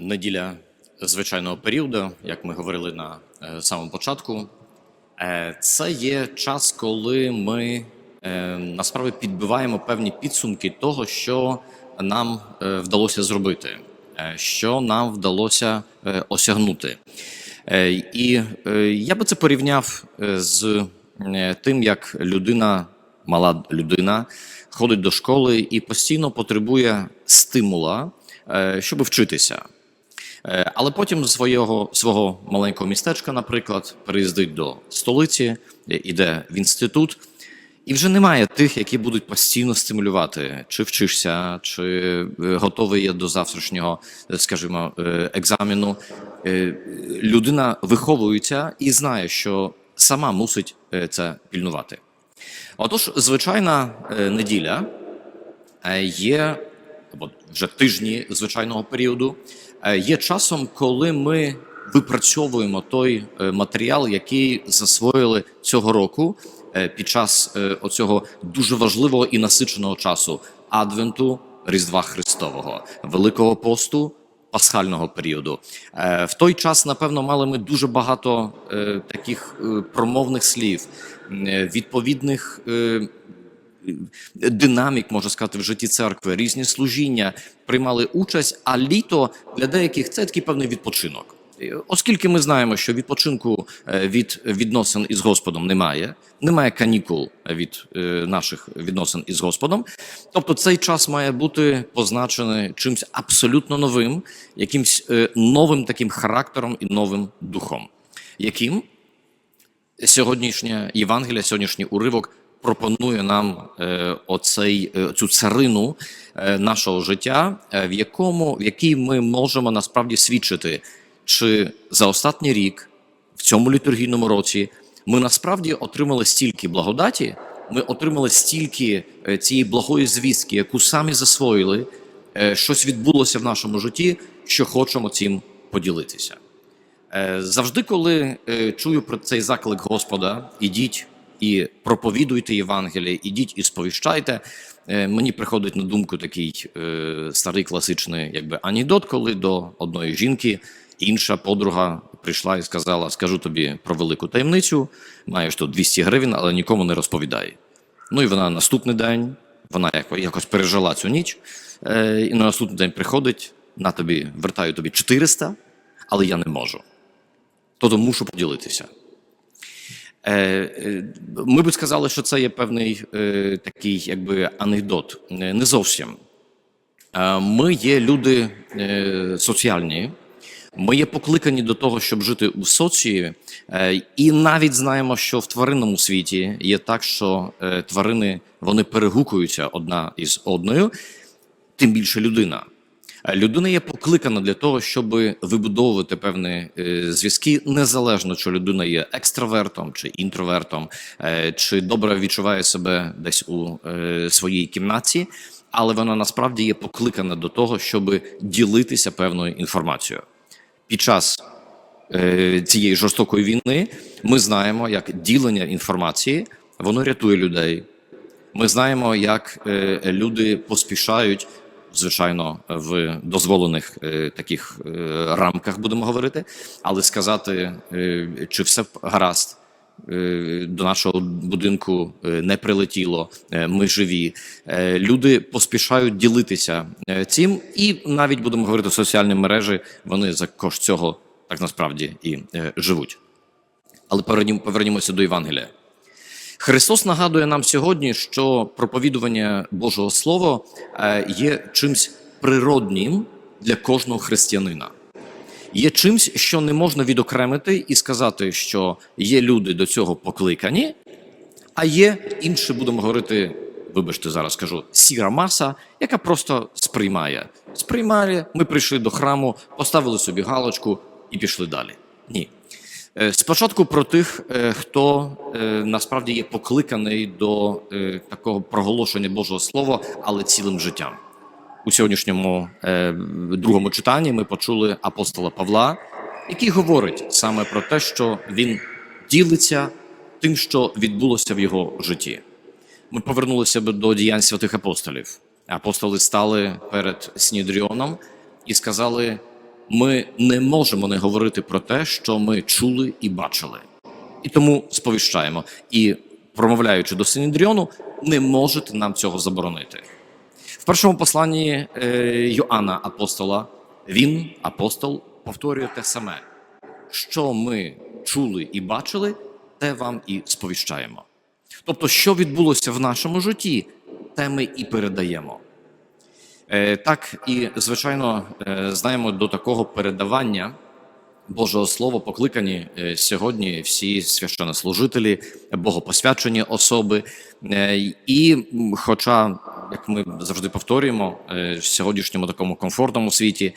неділя звичайного періоду, як ми говорили на е, самому початку, е, це є час, коли ми е, насправді підбиваємо певні підсумки того, що нам вдалося зробити, що нам вдалося осягнути. І я би це порівняв з тим, як людина, мала людина, ходить до школи і постійно потребує стимула, щоб вчитися. Е, Але потім з свого, свого маленького містечка, наприклад, переїздить до столиці, е, іде в інститут, і вже немає тих, які будуть постійно стимулювати, чи вчишся, чи е, готовий є до завтрашнього, скажімо, екзамену. Людина виховується і знає, що сама мусить це пільнувати. Отож, звичайна неділя є або вже тижні звичайного періоду, є часом, коли ми випрацьовуємо той е, матеріал, який засвоїли цього року е, під час е, оцього дуже важливого і насиченого часу Адвенту Різдва Христового, Великого посту. Пасхального періоду Е, в той час, напевно, мали ми дуже багато е, таких е, промовних слів, е, відповідних е, динамік, можна сказати, в житті церкви, різні служіння приймали участь, а літо для деяких це такий певний відпочинок. Оскільки ми знаємо, що відпочинку е, від відносин із Господом немає, немає канікул від е, наших відносин із Господом. Тобто цей час має бути позначений чимось абсолютно новим, якимсь е, новим таким характером і новим духом, яким сьогоднішнє Євангелія, сьогоднішній уривок пропонує нам е, оцей, е, цю царину е, нашого життя, в якому в якій ми можемо насправді свідчити, чи за останній рік в цьому літургійному році ми насправді отримали стільки благодаті, ми отримали стільки цієї благої звістки, яку самі засвоїли, щось відбулося в нашому житті, що хочемо цим поділитися. Завжди, коли чую про цей заклик Господа, ідіть і проповідуйте Євангеліє, ідіть і сповіщайте. е, Мені приходить на думку такий е, старий класичний якби анекдот, коли до одної жінки інша подруга прийшла і сказала: Скажу тобі про велику таємницю, маєш тут 200 гривень, але нікому не розповідай. Ну і вона наступний день, вона якось пережила цю ніч, е, і на наступний день приходить, на тобі, вертаю тобі 400, але я не можу. Тобто мушу поділитися. Е, е, Ми б сказали, що це є певний е, такий якби анекдот. Не зовсім. Ми є люди соціальні, ми є покликані до того, щоб жити у соціумі, е, і навіть знаємо, що в тваринному світі є так, що тварини вони перегукуються одна із одною, тим більше людина. Е, Людина є покликана для того, щоб вибудовувати певні е, зв'язки, незалежно чи людина є екстравертом чи інтровертом, е, чи добре відчуває себе десь у своїй кімнаті, але вона насправді є покликана до того, щоб ділитися певною інформацією. Під час цієї жорстокої війни ми знаємо, як ділення інформації воно рятує людей. Ми знаємо, як люди поспішають, звичайно, в дозволених е, таких е, рамках будемо говорити, але сказати, е, чи все гаразд. До нашого будинку не прилетіло, ми живі. Люди поспішають ділитися цим, і навіть будемо говорити, соціальні мережі вони за кошт цього так насправді і живуть. Але повернім- повернімося до Євангелія. Христос нагадує нам сьогодні, що проповідування Божого Слова е, є чимсь природнім для кожного християнина. Є чимсь, що не можна відокремити і сказати, що є люди до цього покликані, а є інші, будемо говорити, вибачте, зараз скажу, сіра маса, яка просто сприймає. Сприймає, ми прийшли до храму, поставили собі галочку і пішли далі. Ні. Е, Спочатку про тих, е, хто е, насправді є покликаний до такого проголошення Божого Слова, але цілим життям. У сьогоднішньому другому читанні ми почули апостола Павла, який говорить саме про те, що він ділиться тим, що відбулося в його житті. Ми повернулися б до діянь святих апостолів. Апостоли стали перед Снідріоном і сказали: ми не можемо не говорити про те, що ми чули і бачили. І тому сповіщаємо. І промовляючи до Синедріону, не можете нам цього заборонити. В першому посланні е, Йоанна апостола він, апостол, повторює те саме, що ми чули і бачили, те вам і сповіщаємо. Тобто, що відбулося в нашому житті, те ми і передаємо. Е, так і звичайно е, знаємо до такого передавання Божого Слова покликані е, сьогодні всі священнослужителі, богопосвячені особи. І, хоча, як ми завжди повторюємо, в сьогоднішньому такому комфортному світі,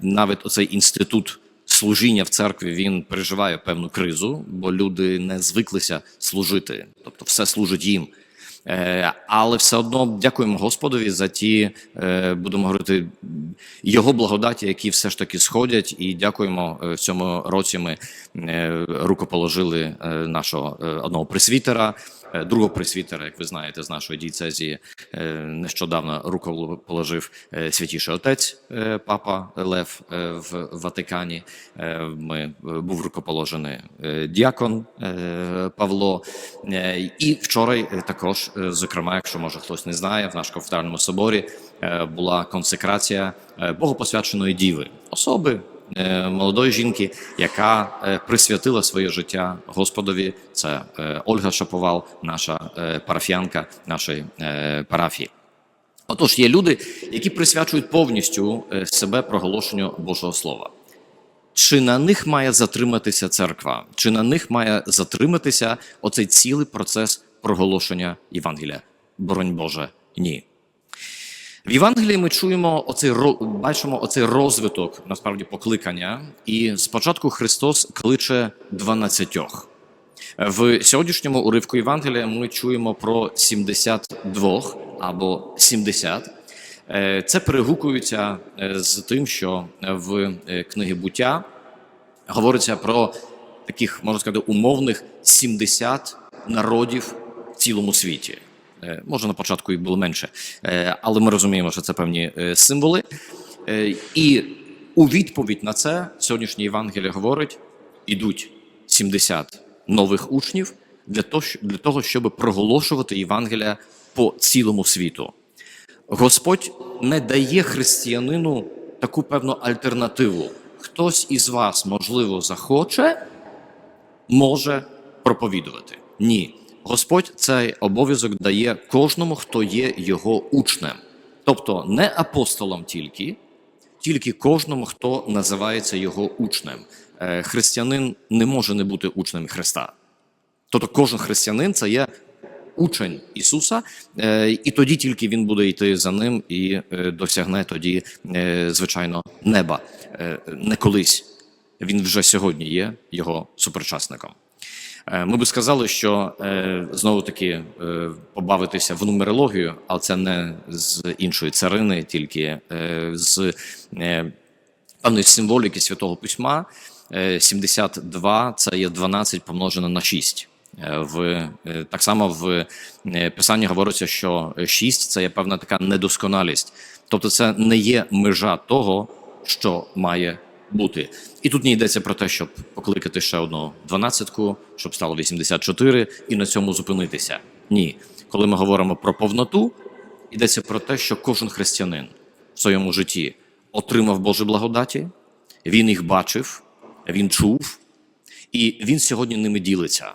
навіть оцей інститут служіння в церкві він переживає певну кризу, бо люди не звиклися служити, тобто все служить їм. Е, Але все одно дякуємо Господові за ті, е, будемо говорити, його благодаті, які все ж таки сходять, і дякуємо е, в цьому році. Ми рукоположили нашого одного пресвітера, е, другого пресвітера, як ви знаєте, з нашої дієцезії е, нещодавно рукоположив е, святіший отець е, папа Лев е, в Ватикані. Е, Ми е, був рукоположений е, діакон е, Павло. Е, І вчора е, також, е, зокрема, якщо може хтось не знає, в нашому кафедральному соборі е, була консекрація е, богопосвяченої діви, особи е, молодої жінки, яка е, присвятила своє життя Господові. Це е, Ольга Шаповал, наша е, парафіянка нашої е, парафії. Отож, є люди, які присвячують повністю е, себе проголошенню Божого Слова. Чи на них має затриматися церква? Чи на них має затриматися оцей цілий процес проголошення Євангелія? Боронь Боже, ні. В Євангелії ми чуємо оцей бачимо оцей розвиток насправді покликання, і спочатку Христос кличе дванадцятьох. В сьогоднішньому уривку Євангелія ми чуємо про 72 або 70. Е, Це перегукується е, з тим, що в е, книгі буття говориться про таких, можна сказати, умовних 70 народів в цілому світі. Е, Може, на початку їх було менше, Е, але ми розуміємо, що це певні е, символи. І у відповідь на це сьогоднішнє Євангеліє говорить: ідуть 70 нових учнів для того, щоб проголошувати Євангелія по цілому світу. Господь не дає християнину таку певну альтернативу. Хтось із вас, можливо, захоче, може проповідувати. Ні. Господь цей обов'язок дає кожному, хто є його учнем. Тобто не апостолам тільки, тільки кожному, хто називається його учнем. Е, Християнин не може не бути учнем Христа. Тобто кожен християнин це є учень Ісуса, е, і тоді тільки він буде йти за ним і е, досягне тоді, звичайно, неба. Не колись. Він вже сьогодні є його суперчасником. Е, Ми би сказали, що е, знову таки е, побавитися в нумерологію, але це не з іншої царини, тільки з певної символіки Святого Письма. Е, 72 – це є 12 помножено на 6. Е, В, так само в Писанні говориться, що 6 – це є певна така недосконалість. Тобто це не є межа того, що має бути. І тут не йдеться про те, щоб покликати ще одну дванадцятку, щоб стало 84, і на цьому зупинитися. Ні. Коли ми говоримо про повноту, йдеться про те, що кожен християнин в своєму житті отримав Божі благодаті, він їх бачив, він чув, і він сьогодні ними ділиться.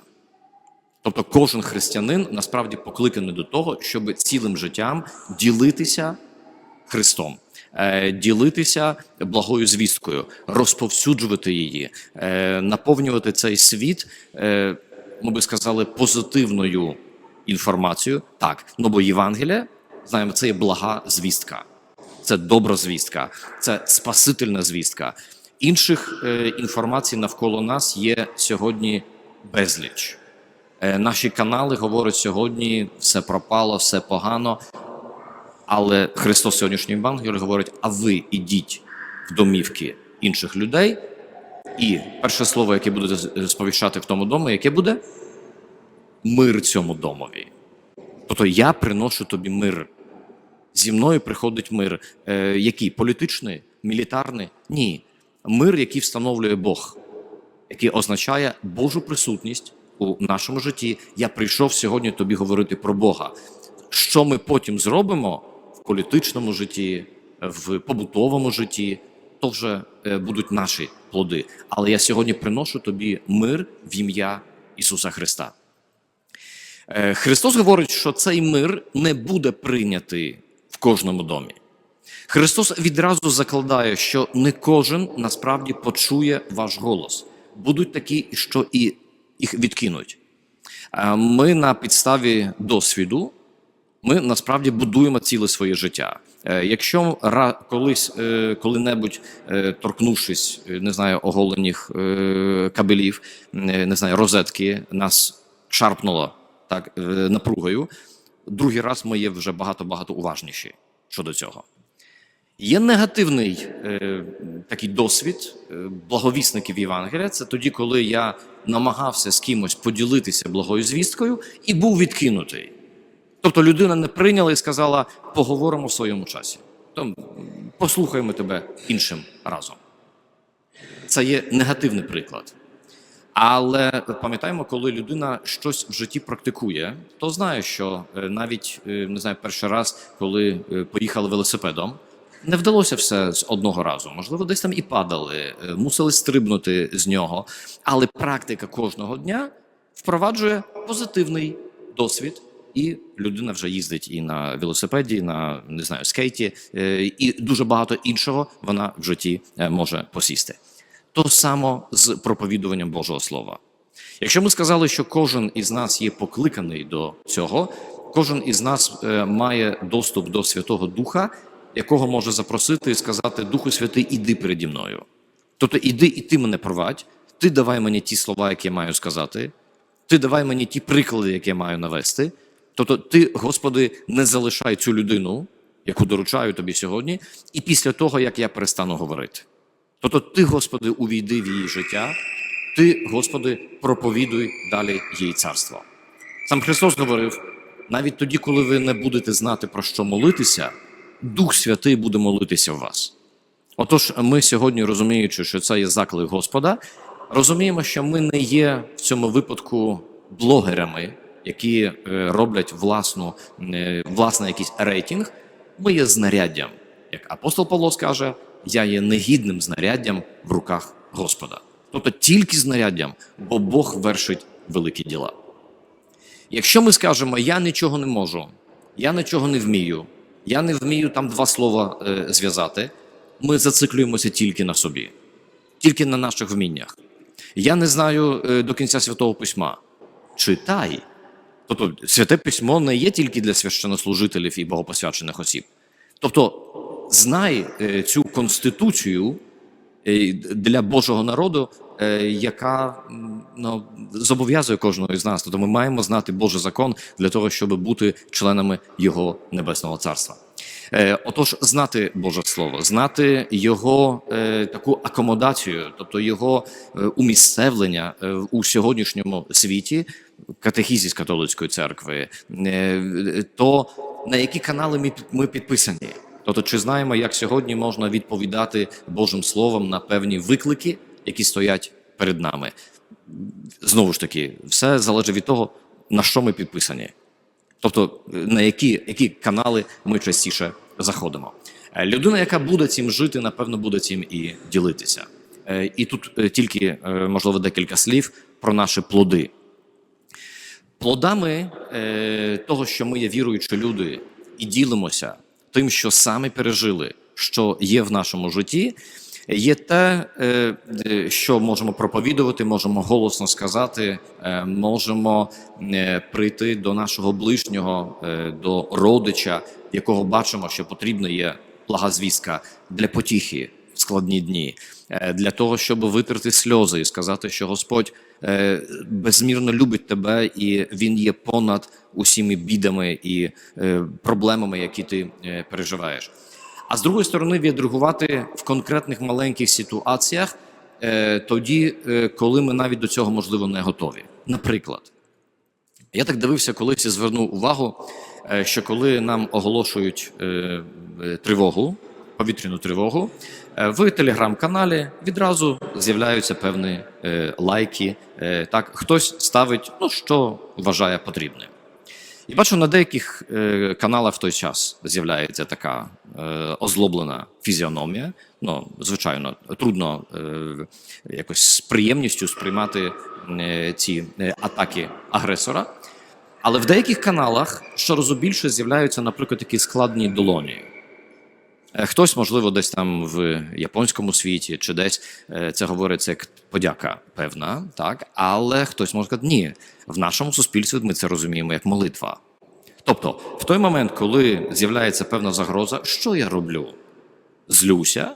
Тобто кожен християнин насправді покликаний до того, щоб цілим життям ділитися Христом, ділитися благою звісткою, розповсюджувати її, е, наповнювати цей світ, е, ми би сказали, позитивною інформацією. Так, ну бо Євангелія, знаємо, це є блага звістка, це добра звістка, це спасительна звістка. Інших е, інформацій навколо нас є сьогодні безліч. Е, Наші канали говорять сьогодні: все пропало, все погано. Але Христос сьогоднішній Євангелії говорить: а ви ідіть в домівки інших людей, і перше слово, яке будете сповіщати в тому домі, яке буде мир цьому домові. Тобто я приношу тобі мир. Зі мною приходить мир. Е, який? Політичний? мілітарний. Ні. Мир, який встановлює Бог, який означає Божу присутність у нашому житті. Я прийшов сьогодні тобі говорити про Бога. Що ми потім зробимо політичному житті, в побутовому житті, то вже е, будуть наші плоди. Але я сьогодні приношу тобі мир в ім'я Ісуса Христа. Е, Христос говорить, що цей мир не буде прийнятий в кожному домі. Христос відразу закладає, що не кожен насправді почує ваш голос. Будуть такі, що і їх відкинуть. Е, Ми на підставі досвіду ми насправді будуємо ціле своє життя. Е, Якщо колись е, коли-небудь е, торкнувшись, не знаю, оголених кабелів, не знаю, розетки, нас шарпнуло так напругою, другий раз ми є вже багато-багато уважніші щодо цього. Є негативний е, такий досвід благовісників Євангелія. Це тоді, коли я намагався з кимось поділитися благою звісткою і був відкинутий. Тобто людина не прийняла і сказала: поговоримо в своєму часі. Там, послухаємо тебе іншим разом. Це є негативний приклад. Але пам'ятаємо, коли людина щось в житті практикує, то знає, що е, навіть е, не знаю, перший раз, коли е, поїхали велосипедом, не вдалося все з одного разу. Можливо, десь там і падали, мусили стрибнути з нього. Але практика кожного дня впроваджує позитивний досвід, і людина вже їздить і на велосипеді, і на не знаю, скейті, е, і дуже багато іншого вона в житті е, може посісти. То само з проповідуванням Божого Слова. Якщо ми сказали, що кожен із нас є покликаний до цього, кожен із нас е, має доступ до Святого Духа, якого може запросити і сказати: Духу Святий, іди переді мною. Тобто, іди і ти мене провадь, ти давай мені ті слова, які я маю сказати, ти давай мені ті приклади, які я маю навести. Тобто, ти, Господи, не залишай цю людину, яку доручаю тобі сьогодні, і після того, як я перестану говорити. Тобто, ти, Господи, увійди в її життя, ти, Господи, проповідуй далі її царство. Сам Христос говорив: навіть тоді, коли ви не будете знати про що молитися, Дух Святий буде молитися в вас. Отож, ми сьогодні, розуміючи, що це є заклик Господа, розуміємо, що ми не є в цьому випадку блогерами, які е, роблять власну, е, власний якийсь рейтинг. Ми є знаряддям. Як апостол Павло скаже, я є негідним знаряддям в руках Господа. Тобто тільки знаряддям, бо Бог вершить великі діла. Якщо ми скажемо, я нічого не можу, я нічого не вмію, я не вмію там два слова е, зв'язати, ми зациклюємося тільки на собі, тільки на наших вміннях. Я не знаю е, до кінця святого письма. Читай. Тобто, святе письмо не є тільки для священнослужителів і богопосвячених осіб. Тобто, знай е, цю конституцію е, для Божого народу, е, яка ну, зобов'язує кожного із нас. Тобто ми маємо знати Божий закон для того, щоб бути членами Його небесного царства. Е, Отож, знати Боже Слово, знати його е, таку акомодацію, тобто його е, умісцевлення у сьогоднішньому світі, катехізіс католицької церкви, то на які канали ми підписані. Тобто, чи знаємо, як сьогодні можна відповідати Божим Словом на певні виклики, які стоять перед нами? Знову ж таки, все залежить від того, на що ми підписані. Тобто, е, на які, які канали ми частіше заходимо. Е, Людина, яка буде цим жити, напевно, буде цим і ділитися. Е, І тут тільки, можливо, декілька слів про наші плоди. Плодами того, що ми є віруючі люди і ділимося тим, що самі пережили, що є в нашому житті, є те, е, що можемо проповідувати, можемо голосно сказати, е, можемо е, прийти до нашого ближнього, до родича, якого бачимо, що потрібна є благозвістка для потіхи в складні дні, для того, щоб витерти сльози і сказати, що Господь безмірно любить тебе, і Він є понад усіми бідами і проблемами, які ти переживаєш. А з другої сторони, відреагувати в конкретних маленьких ситуаціях е, тоді, е, коли ми навіть до цього можливо не готові. Наприклад, я так дивився, колись звернув увагу, е, що коли нам оголошують е, е, тривогу, повітряну тривогу, е, в телеграм-каналі відразу з'являються певні е, лайки. Е, так, хтось ставить, ну що вважає потрібним. І бачу, на деяких е, каналах в той час з'являється така е, озлоблена фізіономія. Ну, звичайно, трудно е, якось з приємністю сприймати е, ці е, атаки агресора. Але в деяких каналах щоразу більше з'являються, наприклад, такі складні долоні. Е, Хтось, можливо, десь там в японському світі чи десь е, це говориться як подяка певна, так але хтось може сказати, ні, в нашому суспільстві ми це розуміємо як молитва. Тобто, в той момент, коли з'являється певна загроза, що я роблю? Злюся,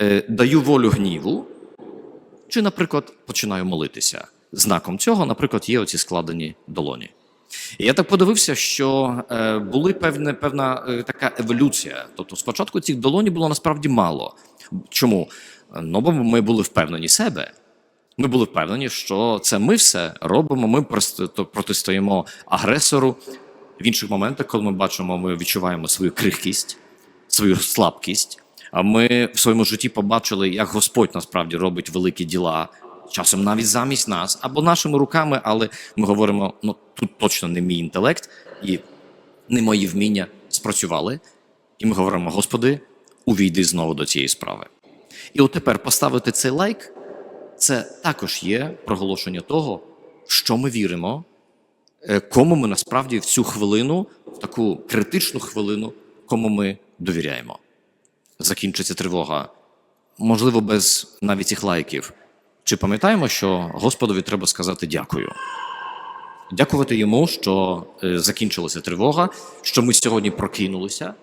е, даю волю гніву, чи, наприклад, починаю молитися. Знаком цього, наприклад, є оці складені долоні. І я так подивився, що е, були певне, певна е, така еволюція. Тобто, спочатку цих долонів було насправді мало. Чому? Ну, бо ми були впевнені себе. Ми були впевнені, що це ми все робимо. Ми просто то протистоїмо агресору. В інших моментах, коли ми бачимо, ми відчуваємо свою крихкість, свою слабкість. А ми в своєму житті побачили, як Господь насправді робить великі діла, часом навіть замість нас, або нашими руками, але ми говоримо: ну тут точно не мій інтелект і не мої вміння спрацювали. І ми говоримо: Господи, увійди знову до цієї справи. І от тепер поставити цей лайк це також є проголошення того, що ми віримо, е, кому ми насправді в цю хвилину, в таку критичну хвилину, кому ми довіряємо. Закінчиться тривога, можливо, без навіть цих лайків. Чи пам'ятаємо, що Господові треба сказати дякую? Дякувати йому, що е, закінчилася тривога, що ми сьогодні прокинулися.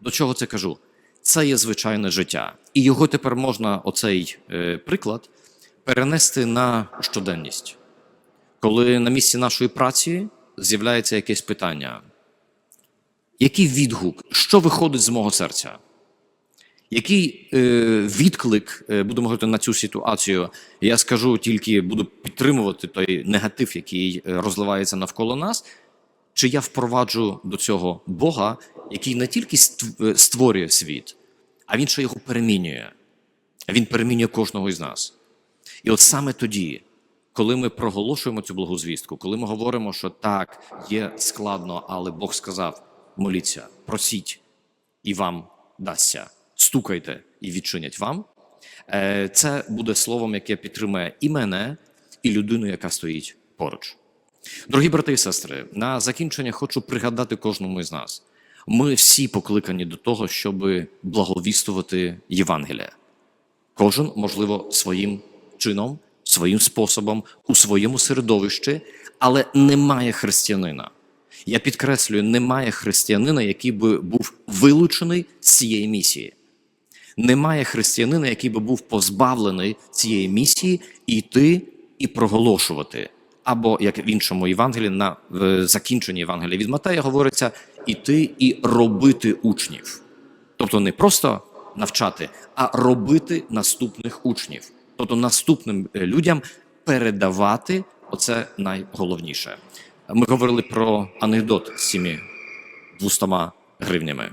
До чого це кажу? Це є звичайне життя. І його тепер можна, оцей е, приклад, перенести на щоденність. Коли на місці нашої праці з'являється якесь питання, який відгук, що виходить з мого серця? Який е, відклик, е, будемо говорити на цю ситуацію, я скажу тільки буду підтримувати той негатив, який розливається навколо нас, чи я впроваджу до цього Бога, який не тільки створює світ, а він ще його перемінює. Він перемінює кожного із нас. І от саме тоді, коли ми проголошуємо цю благу звістку, коли ми говоримо, що так, є складно, але Бог сказав: моліться, просіть, і вам дасться, стукайте і відчинять вам. Е, Це буде словом, яке підтримує і мене, і людину, яка стоїть поруч. Дорогі брати і сестри, на закінчення хочу пригадати кожному із нас. Ми всі покликані до того, щоб благовістувати Євангелія. Кожен, можливо, своїм чином, своїм способом, у своєму середовищі, але немає християнина. Я підкреслюю, немає християнина, який би був вилучений з цієї місії. Немає християнина, який би був позбавлений цієї місії йти і проголошувати. Або як в іншому Євангелії, на закінченні Євангелія від Матея говориться іти і робити учнів. Тобто не просто навчати, а робити наступних учнів. Тобто наступним е, людям передавати оце найголовніше. Ми говорили про анекдот з цими 200 гривнями.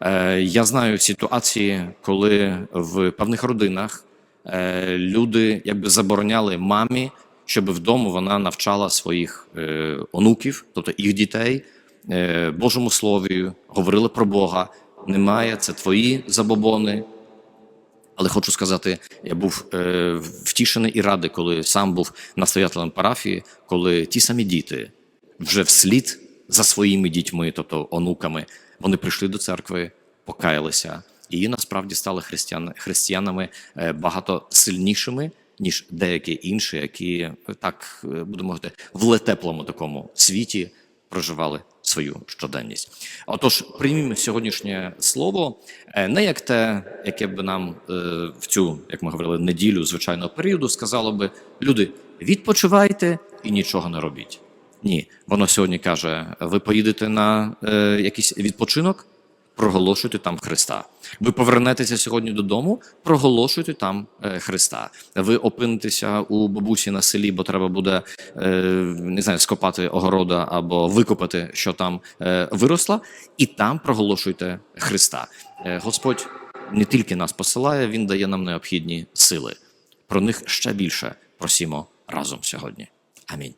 Е, Я знаю ситуації, коли в певних родинах е, люди якби забороняли мамі, щоб вдома вона навчала своїх онуків, тобто їх дітей, Божому слові, говорили про Бога. Немає, це твої забобони. Але хочу сказати, я був е, втішений і радий, коли сам був настоятелем парафії, коли ті самі діти вже вслід за своїми дітьми, тобто онуками, вони прийшли до церкви, покаялися і насправді стали християн, християнами е, багато сильнішими, ніж деякі інші, які е, так е, будемо говорити, в летеплому такому світі проживали свою щоденність. Отож, приймімо сьогоднішнє слово е, не як те, яке б нам е, в цю, як ми говорили, неділю звичайного періоду сказало би люди, відпочивайте і нічого не робіть. Ні, воно сьогодні каже: ви поїдете на е, якийсь відпочинок, проголошуйте там Христа. Ви повернетеся сьогодні додому, проголошуйте там е, Христа. Ви опинитеся у бабусі на селі, бо треба буде е, не знаю, скопати огорода або викопати, що там е, виросло, і там проголошуйте Христа. Господь не тільки нас посилає, Він дає нам необхідні сили. Про них ще більше просімо разом сьогодні. Амінь.